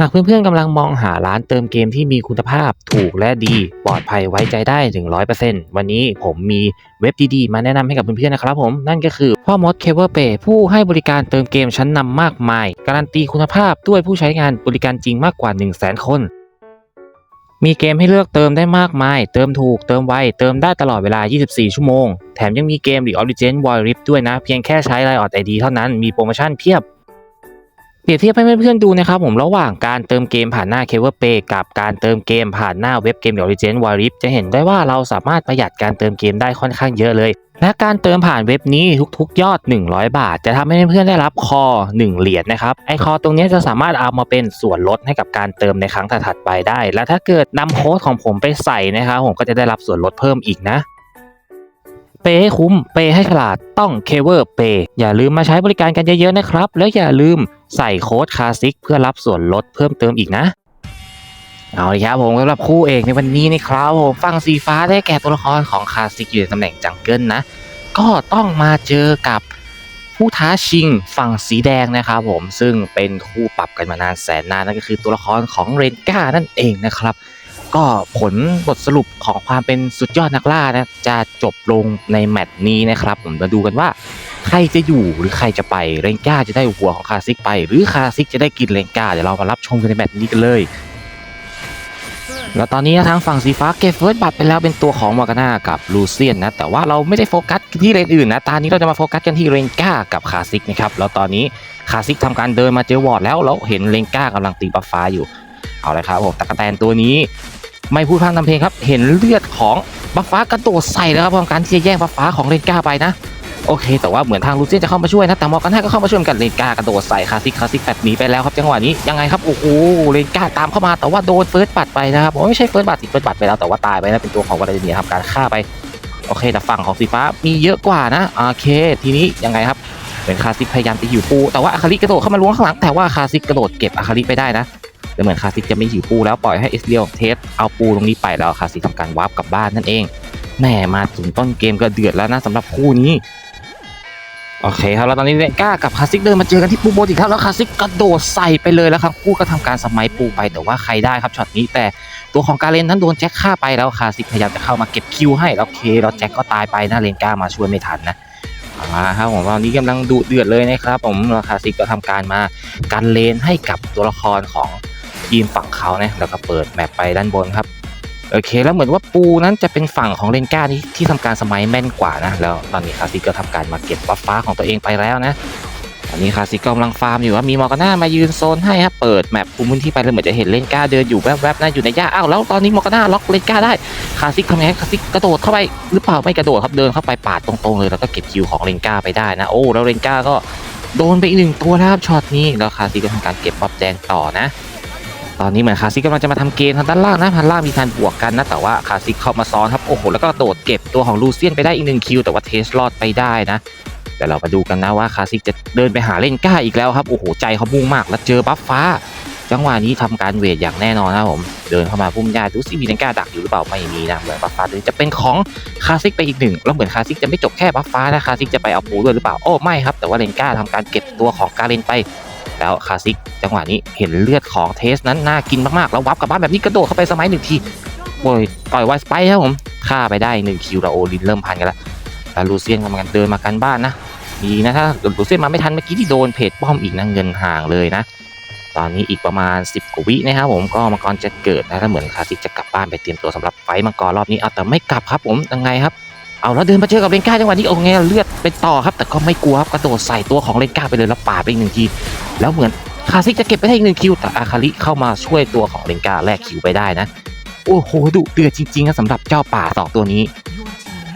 หากเพื่อนๆกำลังมองหาร้านเติมเกมที่มีคุณภาพถูกและดีปลอดภัยไว้ใจได้ถึง100%วันนี้ผมมีเว็บดีๆ มาแนะนำให้กับเพื่อนๆนะครับผมนั่นก็คือพ่อมดเคเบิลเปผู้ให้บริการเติมเกมชั้นนำมากมาย การันตีคุณภาพด้วยผู้ใช้งานบริการจริงมากกว่า 1 0 0 0 0แคน มีเกมให้เลือกเติมได้มากมาย เติมถูก เติมไว เติมได้ตลอดเวลา 24 ชั่วโมง แถมยังมีเกม League of Legends Wild Rift ด้วยนะ เพียงแค่ใช้ไลน์ออดไอดีเท่านั้น มีโปรโมชั่นเพียบ เปรียบเทียบให้เพื่อนๆดูนะครับผมระหว่างการเติมเกมผ่านหน้า c a v e r Pay กับการเติมเกมผ่านหน้าเว็บเกม League of Legends Wild Rift จะเห็นได้ว่าเราสามารถประหยัดการเติมเกมได้ค่อนข้างเยอะเลย และการเติมผ่านเว็บนี้ทุกๆ ยอด 100 บาท จะทำให้เพื่อนๆได้รับคอ 1 เหรียญนะครับไอคอตรงนี้จะสามารถเอามาเป็นส่วนลดให้กับการเติมในครั้งถัดๆไปได้ และถ้าเกิดนำโค้ดของผมไปใส่นะครับผมก็จะได้รับส่วนลดเพิ่มอีกนะ เปย์ให้คุ้ม เปย์ให้ฉลาด ต้องเคเวอร์เปย์อย่าลืมมาใช้บริการกันเยอะๆนะครับ แล้วอย่าลืมใส่โค้ดคาซิกเพื่อรับส่วนลดเพิ่มเติมอีกนะ เอาลยครับผมสำหรับคู่เอกในวันนี้นะครับผมฝั่งสีฟ้าได้แก่ตัวละครของคาซิกอยู่ในตำแหน่งจังเกิลนะ ก็ต้องมาเจอกับผู้ท้าชิงฝั่งสีแดงนะครับผมซึ่งเป็นคู่ปรับกันมานานแสนนานนั่นก็คือตัวละครของเรนก้านั่นเองนะครับ ก็ผลบทสรุปของความเป็นสุดยอดนักล่านะจะจบลงในแมตช์นี้นะครับ ผมมาดูกันว่า ใครจะอยู่หรือใครจะไปเรนก้าจะได้หัวของคาซิกไป หรือคาซิกจะได้กินเรนก้าเดี๋ยวเรามารับชมกันในแมตช์นี้กันเลยแล้วตอนนี้ทางฝั่งสีฟ้าเก็บเฟิร์สบัตรไปแล้วเป็นตัวของมอร์กาน่ากับลูเซียนนะแต่ว่าเราไม่ได้โฟกัสที่เลนอื่นนะตอนนี้เราจะมาโฟกัสกันที่เรนก้ากับคาซิกนะครับแล้วตอนนี้คาซิกทำการเดินมาเจอวอร์ดแล้วแล้วเห็นเรนก้ากำลังตีบัฟฟ้าอยู่เอาเลยครับผมตะกะแตนตัวนี้ ไม่พูดพร่ำทำเพลงครับ เห็นเลือดของบัฟฟ้ากระโดดใส่แล้วครับพร้อมการที่จะแย่งบัฟฟ้าของเรนก้าไปนะโอเค แต่ว่าเหมือนทางลูเซียนจะเข้ามาช่วยนะ แต่มอร์กาน่าก็เข้ามาช่วยกันเรนก้ากระโดดใส่คาซิกคาซิกแฟดหนีไปแล้วครับจังหวะนี้ยังไงครับโอ้โหเรนก้าตามเข้ามาแต่ว่าโดนเฟิร์สบัตไปนะครับไม่ใช่เฟิร์สบัตสิเฟิร์สบัตไปแล้วแต่ว่าตายไปนะเป็นตัวของวาเลเนียทำการฆ่าไปโอเคแต่ฝั่งของสีฟ้ามีเยอะกว่านะโอเค ทีนี้ยังไงครับเหมือนคาซิกพยายามจะหิวปูแต่ว่าอาคาริกระโดดเข้ามาล้วงข้างหลังแต่ว่าคาซิกกระโดดเก็บอาคาริไปได้นะ แต่เหมือนคาซิกจะไม่หิวปูแล้วปล่อยให้เอสเรียวเทสเอาปูตรงนี้ไปแล้วคาซิกทำการวาร์ปกลับบ้านนั่นเองแหมมาถึงต้นเกมก็เดือดแล้วนะสำหรับคู่นี้โอเคครับแล้วตอนนี้เรนก้ากับคาซิกเดินมาเจอกันที่ปูโบนอีกครับแล้วคาซิกกระโดดใส่ไปเลยแล้วครับคู่ก็ทำการสมัยปูไปแต่ว่าใครได้ครับช็อตนี้แต่ตัวของกาเลนนั้นโดนแจ็คฆ่าไปแล้วคาซิกพยายามจะเข้ามาเก็บคิวให้แล้วเคแล้วแจ็คก็ตายไปนะเรนก้ามาช่วยไม่ทันนะอามาครับผมตอนนี้กำลังดุเดือดเลยนะครับผมคาซิกก็ทำการมากันเลนให้กับตัวละครของ ทีมฝั่งเขานะแล้วก็เปิดแมปไปด้านบนครับโอเค แล้วเหมือนว่าปูนั้นจะเป็นฝั่งของเลนก้าที่ที่ทำการสมัยแม่นกว่านะ แล้วตอนนี้คาซิกก็ทำการมาเก็บบัฟฟ้าของตัวเองไปแล้วนะตอนนี้คาซิกกำลังฟาร์มอยู่ว่ามีมอร์กาน่ามายืนโซนให้ครับเปิดแมปภูมพื้นที่ไปเลยเหมือนจะเห็นเลนก้าเดินอยู่แวบๆนะอยู่ในหญ้าอ้าวแล้วตอนนี้มอร์กาน่าล็อกเลนก้าได้คาซิกทำไงคาซิกกระโดดเข้าไปหรือเปล่าไม่กระโดดครับเดินเข้าไปปาดตรงๆเลยแล้วก็เก็บคิวของเลนก้าไปได้นะโอ้แล้วเลนก้าก็โดนไปอีกหนึ่งตัวนะครับช็อตนี้แล้วคาซิกก็ทำการเก็บบัฟแดงต่อนะ ตอนนี้เหมือนคาซิกกำลังจะมาทำเกมทางด้านล่างนะทางล่างมีการบวกกันนะแต่ว่าคาซิกเข้ามาซ้อนครับโอ้โหแล้วก็โดดเก็บตัวของลูเซียนไปได้อีกหนึ่งคิวแต่ว่าเทสรอดไปได้นะแต่เรามาดูกันนะว่าคาซิกจะเดินไปหาเล่นก้าอีกแล้วครับโอ้โหใจเขามุ่งมากแล้วเจอบัฟฟ้า จังหวะนี้ทำการเวทอย่างแน่นอนนะผมเดินเข้ามาพุ่มยาดูซิมีเลนก้าดักอยู่หรือเปล่าไม่มีนะเหมือนบัฟฟ้าจะเป็นของคาซิกไปอีกหนึ่งแล้วเหมือนคาซิกจะไม่จบแค่บัฟฟ้านะคาซิกจะไปเอาปูด้วยหรือเปล่าโอ้ไม่ครับแต่ว่าเลนก้าทำการเก็บตัวของกาเลนไป แล้วคาซิกจังหวะนี้เห็นเลือดของเทสนั้นน่ากินมากๆ แล้ววับกลับบ้านแบบนี้กระโดดเข้าไปสมัยหนึ่งทีโอ้ยต่อยไวสไปครับผมฆ่าไปได้หนึ่งคิวแล้วโอลินเริ่มพันกันแล้วแล้วลูเซียนกำลังเดินมากันบ้านนะดีนะถ้าลูเซียนมาไม่ทันเมื่อกี้ที่โดนเพจป้อมอีกนะเงินห่างเลยนะ ตอนนี้อีกประมาณ 10กว่าวินะครับผมก็มังกรจะเกิดนะถ้าเหมือนคาซิกจะกลับบ้านไปเตรียมตัวสำหรับไฟมังกรรอบนี้เอาแต่ไม่กลับครับผมยังไงครับ เอาแล้วเดินมาเจอกับเลนก้าจังหวะนี้โอ้ไงเลือดเป็นต่อครับ แต่ก็ไม่กลัวครับกระโดดใส่ตัวของเลนก้าไปเลยแล้วปาดไปอีกหนึ่งที แล้วเหมือนคาซิกจะเก็บไปได้อีกหนึ่งคิวแต่อาคาริเข้ามาช่วยตัวของเลนกาแลกคิวไปได้นะ โอ้โหดุเดือดจริงๆนะสำหรับเจ้าป่าสองตัวนี้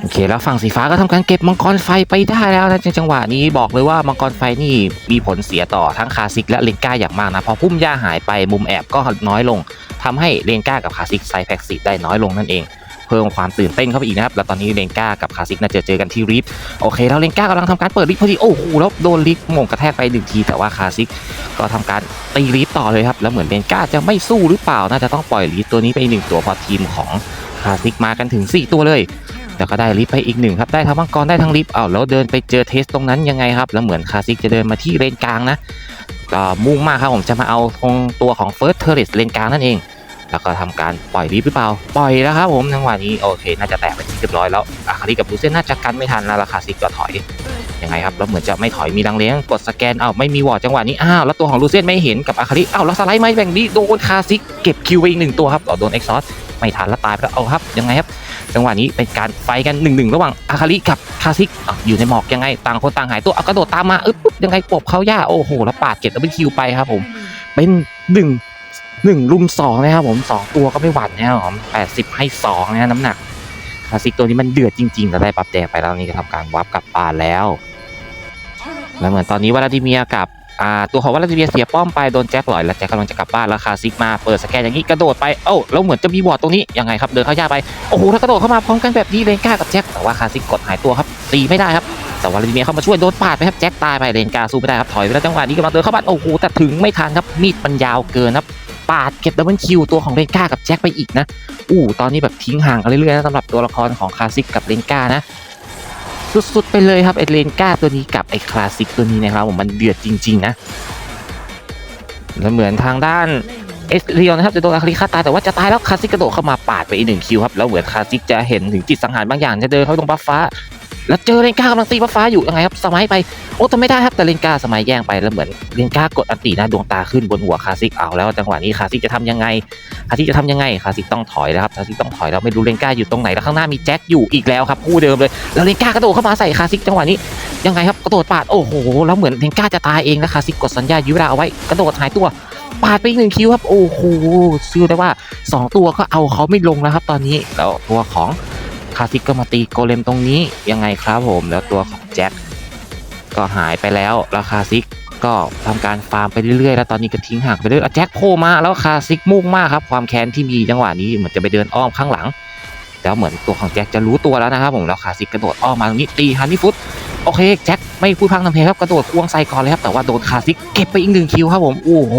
โอเคแล้วฝั่งสีฟ้าก็ทำการเก็บมังกรไฟไปได้แล้วนะจังหวะนี้บอกเลยว่ามังกรไฟนี่มีผลเสียต่อทั้งคาซิกและเลนก้าอย่างมากนะพอพุ่มหญ้าหายไปมุมแอบก็น้อยลงทำให้เลนก้ากับคาซิกไซแพ็กซีได้น้อยลงนั่นเองเพิ่มความตื่นเต้นเข้าไปอีกนะครับ แล้วตอนนี้เลนก้ากับคาซิกน่าจะเจอกันที่ริฟโอเค แล้วเลนก้ากำลังทำการเปิดริฟพอดี โอ้โห แล้วโดนริฟหม่งกระแทกไปหนึ่งที แต่ว่าคาซิกก็ทำการตีลีฟต่อเลยครับ แล้วเหมือนเบนก้าจะไม่สู้หรือเปล่า น่าจะต้องปล่อยลีฟตัวนี้ไปหนึ่งตัวพอทีมของคาซิกมากันถึง 4 ตัวเลยแต่ก็ได้ลีฟไปอีกหนึ่งครับ ได้ทั้งมังกรได้ทั้งลีฟเอาแล้วเดินไปเจอเทสตรงนั้นยังไงครับ แล้วเหมือนคาซิกจะเดินมาที่เลนกลางนะก็มุ่งมากครับผมจะมาเอาตรงตัวของ First Turret เลนกลางนั่นเอง แล้วก็ทำการปล่อยลิฟต์หรือเปล่า ปล่อยแล้วครับผมจังหวะนี้โอเค น่าจะแตกไปที่เรียบร้อยแล้วอาคาริกับลูเซนน่าจะกันไม่ทันแล้วราคาซิกก็ถอยยังไงครับแล้วเหมือนจะไม่ถอยมีดังเลี้ยงกดสแกนอ้าวไม่มีวอร์ดจังหวะนี้อ้าวแล้วตัวของลูเซนไม่เห็นกับอาคาริอ้าวแล้วสไลด์ไม่แบ่งดีโดนคาซิกเก็บคิวไปอีกหนึ่งตัวครับต่อโดนเอ็กซอสไม่ทันแล้วตายไปแล้วเอาครับยังไงครับ จังหวะนี้เป็นการไฟกันหนึ่งหนึ่งระหว่างอาคาริกับคาซิกอยู่ในหมอกยังไงต่างคนต่างหายตัวเอากระโดดตามมาอึ๊บปุ๊บยังไงปบเขาย่าโอ้โหแล้วปาดเก็บแล้วเป็นคิวไปครับผมเป็นหนึ่ง หนึ่งลุมสองนะครับผมสองตัวก็ไม่หวั่นนะครับผมแปดสิบให้สองนะน้ำหนักคลาสสิกตัวนี้มันเดือดจริงๆแต่ได้ปรับแดงไปแล้วนี่ก็ทำการวับกลับป่านแล้วแล้วเหมือนตอนนี้วลาดิเมียกับอ่าตัวของวลาดิเมียเสียป้อมไปโดนแจ็คลอยแล้วแจ็คกำลังจะกลับบ้านแล้วคาซิกมาเปิดสแกนอย่างนี้กระโดดไปเอ้าแล้วเหมือนจะมีบอร์ดตรงนี้ยังไงครับเดินเข้าย่าไปโอ้โหถ้ากระโดดเข้ามาพร้อมกันแบบนี้เลนก้ากับแจ็คแต่ว่าคาซิกกดหายตัวครับตีไม่ได้ครับแต่วลาดิเมียเข้ามาช่วยโดนปาดไปครับแจ็คตายไปเลนกาสู้ไม่ได้ครับถอยไปแล้วจังหวะนี้กำลังเดินเข้าบ้านโอ้โหแต่ถึงไม่ทันครับมีดมันยาวเกินครับ ปาดเก็บดับเบิลคิวตัวของเลนกากับแจ็คไปอีกนะอู้ตอนนี้แบบทิ้งห่างกันเรื่อยๆนะสำหรับตัวละครของคลาสสิกกับเลนกานะสุดๆไปเลยครับไอเลนกาตัวนี้กับไอคลาสสิกตัวนี้นะครับผมมันเดือดจริงๆนะแล้วเหมือนทางด้านเอสเรียวนะครับจะโดนอาคาริฆ่าตายแต่ว่าจะตายแล้วคลาสสิกกระโดดเข้ามาปาดไปอีกหนึ่งคิวครับแล้วเหมือนคลาสสิกจะเห็นถึงจิตสังหารบางอย่างจะเดินเข้าตรงบัฟฟ้า แล้วเจอเลนกากำลังตีบัฟฟ้าอยู่ยังไงครับสมัยไปโอ้แต่ไม่ได้ครับแต่เลนกาสมัยแย่งไปแล้วเหมือนเลนกากดอันตีนะดวงตาขึ้นบนหัวคาสสิกเอาแล้วจังหวะนี้คาสสิกจะทำยังไงคาสสิกจะทำยังไงคาสสิกต้องถอยแล้วครับคาสสิกต้องถอยแล้วไม่รู้เลนกาอยู่ตรงไหนแล้วข้างหน้ามีแจ็คอยู่อีกแล้วครับคู่เดิมเลยแล้วเลนกากระโดดเข้ามาใส่คาสสิกจังหวะนี้ยังไงครับกระโดดปาดโอ้โหแล้วเหมือนเลนกาจะตายเองแล้วคาสสิกกดสัญญายื้อเวลาเอาไว้กระโดดหายตัวปาดไปอีกหนึ่งคิวครับโอ้โหเชื่อได้ว่าสองตัวก็เอาเขาไม่ลงแล้วครับ ตอนนี้แล้วตัวของาซิกก็มาตีโกเลมตรงนี้ยังไงครับผมแล้วตัวของแจ็คก็หายไปแล้วแล้วคาซิกก็ทำการฟาร์มไปเรื่อยๆ แล้วตอนนี้ก็ทิ้งห่างไปเรื่อยแจ็คโผล่มาแล้วคาซิกมุ่งมากครับ ความแค้นที่มีจังหวะนี้เหมือนจะไปเดินอ้อมข้างหลัง แล้วเหมือนตัวของแจ็คจะรู้ตัวแล้วนะครับผมแล้วคาซิกกระโดดอ้อมมาตรงนี้ตีฮันนี่ฟุตโอเคแจ็คไม่พูดพังทำเพลงครับกระโดดควงใส่ก่อนเลยครับแต่ว่าโดนคาซิกเก็บไปอีกหนึ่งคิวครับผมโอ้โห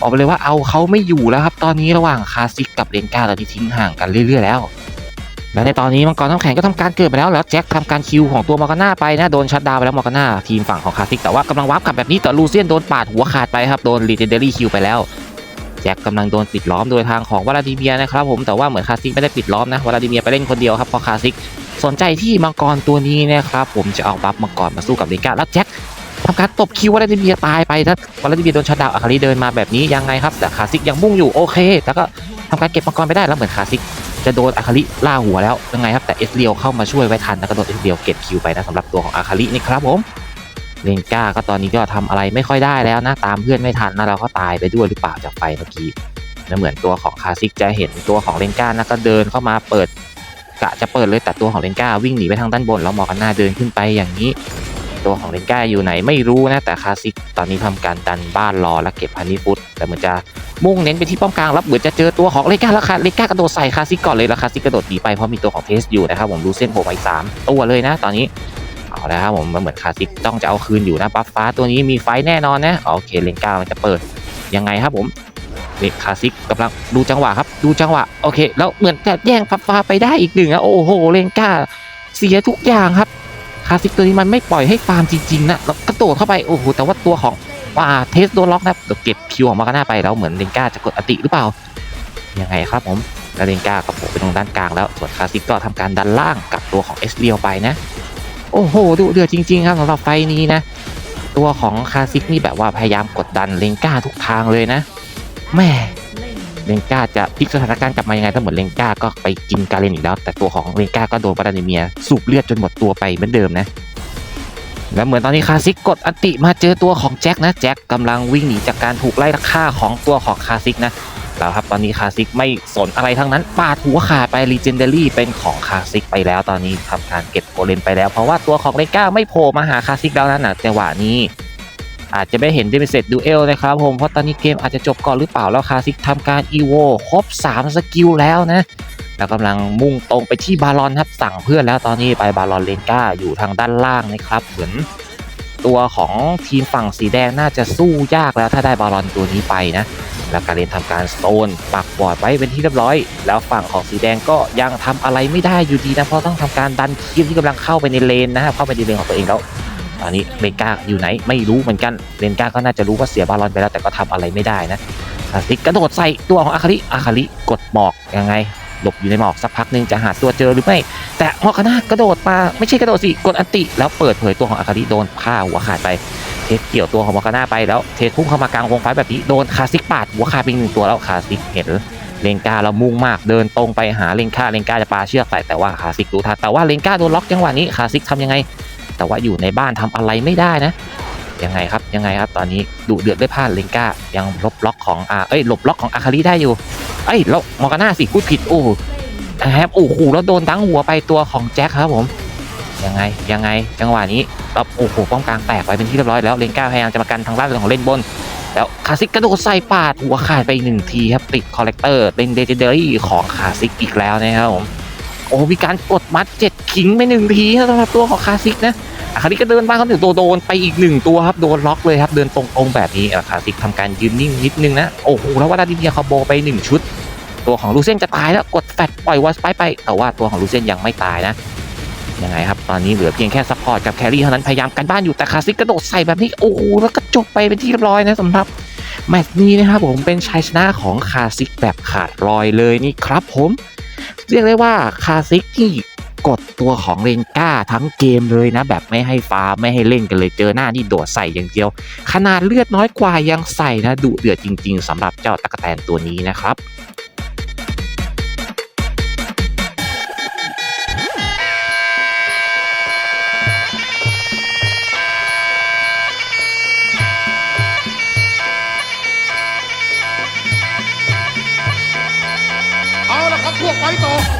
บอกไปเลยว่าเอาเขาไม่อยู่แล้วครับ ตอนนี้ระหว่างคาซิกกับเลนกาตอนนี้ทิ้งห่างกันเรื่อย ๆ แล้ว และในตอนนี้มังกรน้ำแข็งก็ทำการเกิดไปแล้วแล้วแจ็คทำการคิวของตัวมอร์กาน่าไปนะโดนชัดดาวไปแล้วมอร์กาน่าทีมฝั่งของคาสิกแต่ว่ากำลังวาร์ปกลับแบบนี้แต่ลูเซียนโดนปาดหัวขาดไปครับโดนลีเจนเดอรี่คิวไปแล้วแจ็คกำลังโดนปิดล้อมโดยทางของวลาดิเมียนะครับผมแต่ว่าเหมือนคาสิกไม่ได้ปิดล้อมนะวลาดิเมียไปเล่นคนเดียวครับเพราะคาสิกสนใจที่มังกรตัวนี้นะครับผมจะเอาบัฟมังกรมาสู้กับลนก้าแล้วแจ็คทำการตบคิววลาดิเมียตายไปถ้าวลาดิเมียโดนชัดดาวอาคาริเดินมาแบบนี้ยังไงครับแต่คาสิกยังมุ่งอยู่โอเค แล้วก็ทำการเก็บมังกรไปได้แล้วเหมือนคาสิก จะโดนอาคาริล่าหัวแล้วยังไงครับแต่เอสเรียวเข้ามาช่วยไว้ทันแล้วก็โดนเอสเรียวเก็บคิวไปนะสำหรับตัวของอาคารินี่ครับผมเลนก้าก็ตอนนี้ก็ทำอะไรไม่ค่อยได้แล้วนะตามเพื่อนไม่ทันนะเราก็ตายไปด้วยหรือเปล่าจากไฟเมื่อกี้แล้วเหมือนตัวของคาซิกจะเห็นตัวของเลนก้านะก็เดินเข้ามาเปิดกะจะเปิดเลยแต่ตัวของเลนก้าวิ่งหนีไปทางด้านบนแล้วมอกันหน้าเดินขึ้นไปอย่างนี้ ตัวของเลนก้าอยู่ไหนไม่รู้นะ แต่คาซิกตอนนี้ทำการดันบ้านรอและเก็บพันนิฟุตแต่เหมือนจะมุ่งเน้นไปที่ป้อมกลางแล้วเหมือนจะเจอตัวของเลก้าแล้วค่ะเลก้ากระโดดใส่คาซิกก่อนเลยแล้วคาซิกกระโดดหนีไปเพราะมีตัวของเทสอยู่นะครับผมดูเส้นโผล่มาอีกสามตัวเลยนะ ตอนนี้เอาแล้วครับผมมันเหมือนคาซิกต้องจะเอาคืนอยู่นะบัฟฟ้าตัวนี้มีไฟแน่นอนนะโอเคเลนก้ามันจะเปิดยังไงครับผมเด็กคาซิกกำลังดูจังหวะครับ ดูจังหวะโอเค แล้วเหมือนจะแย่งบัฟฟ้าไปได้อีกหนึ่งอะโอ้โหเลนก้าเสียทุกอย่างครับ คาซิกตัวนี้มันไม่ปล่อยให้ฟาร์มจริงๆนะแล้วกระโดดเข้าไปโอ้โหแต่ว่าตัวของว่าเทสโดนล็อกนะเก็บคิวของมากาน่าไปแล้วเหมือนเลนกาจะกดอติหรือเปล่ายังไงครับผมแล้วเลนกาก็โผล่ไปตรงด้านกลางแล้วส่วนคลาสสิกก็ทำการดันล่างกับตัวของเอสเรียวไปนะ โอ้โหดูเดือดจริง ๆ ครับสำหรับไฟนี้นะ ตัวของคลาสสิกนี่แบบว่าพยายามกดดันเลนกาทุกทางเลยนะแม่ เลนกาจะพลิกสถานการณ์กลับมายังไงถ้าหมือนเลนกาก็ไปกินกาเลนอีกแล้ว แต่ตัวของเลนกาก็โดนบารานิเมีย สูบเลือดจนหมดตัวไปเหมือนเดิมนะแล้วเหมือนตอนนี้คาซิกกดอันติมาเจอตัวของแจ็คนะแจ็คกำลังวิ่งหนีจากการถูกไล่ฆ่าของตัวของคาซิกนะแล้วครับตอนนี้คาซิกไม่สนอะไรทั้งนั้นปาดหัวขาดไปรีเจนเดอรี่เป็นของคาซิกไปแล้วตอนนี้ทำการเก็บโกเลมไปแล้ว เพราะว่าตัวของเลก้าไม่โผล่มาหาคาซิกแล้วนะนะจังหวะนี้ อาจจะไม่เห็นเดมิเซตดูเอลนะครับผมเพราะตอนนี้เกมอาจจะจบก่อนหรือเปล่าแล้วคาซิกทำการอีโวครบ 3 สกิลแล้วนะแล้วกำลังมุ่งตรงไปที่บาลอนครับสั่งเพื่อนแล้วตอนนี้ไปบาลอนเลนก้าอยู่ทางด้านล่างนะครับเหมือนตัวของทีมฝั่งสีแดงน่าจะสู้ยากแล้วถ้าได้บอลลอนตัวนี้ไปนะแล้วการเล่นทำการสโตนปักบอร์ดไว้เป็นที่เรียบร้อย แล้วฝั่งของสีแดงก็ยังทำอะไรไม่ได้อยู่ดีนะเพราะต้องทำการดันทีมที่กำลังเข้าไปในเลนนะฮะเข้าไปในเลนของตัวเองแล้ว ตอนนี้เลนก้าอยู่ไหนไม่รู้เหมือนกันเลนก้าก็น่าจะรู้ว่าเสียบาลอนไปแล้วแต่ก็ทำอะไรไม่ได้นะคาซิกกระโดดใส่ตัวของอาคาริอาคาริกดหมอกยังไงหลบอยู่ในหมอกสักพักหนึ่งจะหาตัวเจอหรือไม่ แต่ฮอกาน่ากระโดดมาไม่ใช่กระโดดสิกดอันติ แล้วเปิดเผยตัวของอาคาริโดนผ้าหัวขาดไปเทสเกี่ยวตัวของฮอกาน่าไปแล้วเทสพุ่งเข้ามากลางวงไฟแบบนี้โดนคาซิกปาดหัวขาดไปหนึ่งตัวแล้วคาซิกเห็นเลนกาเรามุ่งมากเดินตรงไปหาเลนกาเลนกาจะปาเชือกใส่แต่ว่าคาซิกรู้ทันแต่ว่าเลนกาโดนล็อกจังหวะนี้คาซิกทำยังไง แต่ว่าอยู่ในบ้านทำอะไรไม่ได้นะยังไงครับยังไงครับตอนนี้ดุเดือดด้วยพลาดเลนกายังลบล็อกของอาเอ้ยหลบล็อกของอาคาริได้อยู่เอ้ยล้วมอร์กาน่าสิพูดผิดโอ้แฮปโอ้โหแล้วโดนตั้งหัวไปตัวของแจ็คครับผมยังไงยังไงจังหวะนี้แล้วโอ้โหป้องกลางแตกไปเป็นที่เรียบร้อยแล้วเลนก้าพยายามจะมากันทางด้านของเล่นบน แล้วคาซิกกระโดดใส่ปาดหัวขาดไปหนึ่งทีครับติดคอลเลกเตอร์เป็นเดเดอรี่ของคาซิกอีกแล้วนะครับผม โอ้มีการกดมัดเจ็ดขิงไปหนึ่งทีสำหรับตัวของคาซิกนะอาคาริก็เดินบ้าเขาหนึ่งตัวโดนไปอีกหนึ่งตัวครับโดนล็อกเลยครับเดินตรงๆแบบนี้อะคาซิกทำการยืนนิ่งนิดนึงนะโอ้โหแล้วว่าดาดิเนียคาโบไปหนึ่งชุด ตัวของลูเซนจะตายแล้วกดแฟดปล่อยวอสไปไป แต่ว่าตัวของลูเซนยังไม่ตายนะยังไงครับตอนนี้เหลือเพียงแค่ซัพพอร์ตกับแครี่เท่านั้นพยายามกันบ้านอยู่แต่คาซิกกระโดดใส่แบบนี้โอ้โหแล้วก็จบไปเป็นที่เรียบร้อยนะสำหรับแมตช์นี้นะครับผมเป็นชัยชนะของคาซิกแบบขาดรอยเลยนี่ครับผม เรียกได้ว่าคาซิกที่กดตัวของเรนก้าทั้งเกมเลยนะ แบบไม่ให้ฟ้าไม่ให้เล่นกันเลยเจอหน้านี่โดดใส่อย่างเดียว ขนาดเลือดน้อยกว่ายังใส่นะดุเดือดจริง ๆสำหรับเจ้าตะกแตนตัวนี้นะครับ เ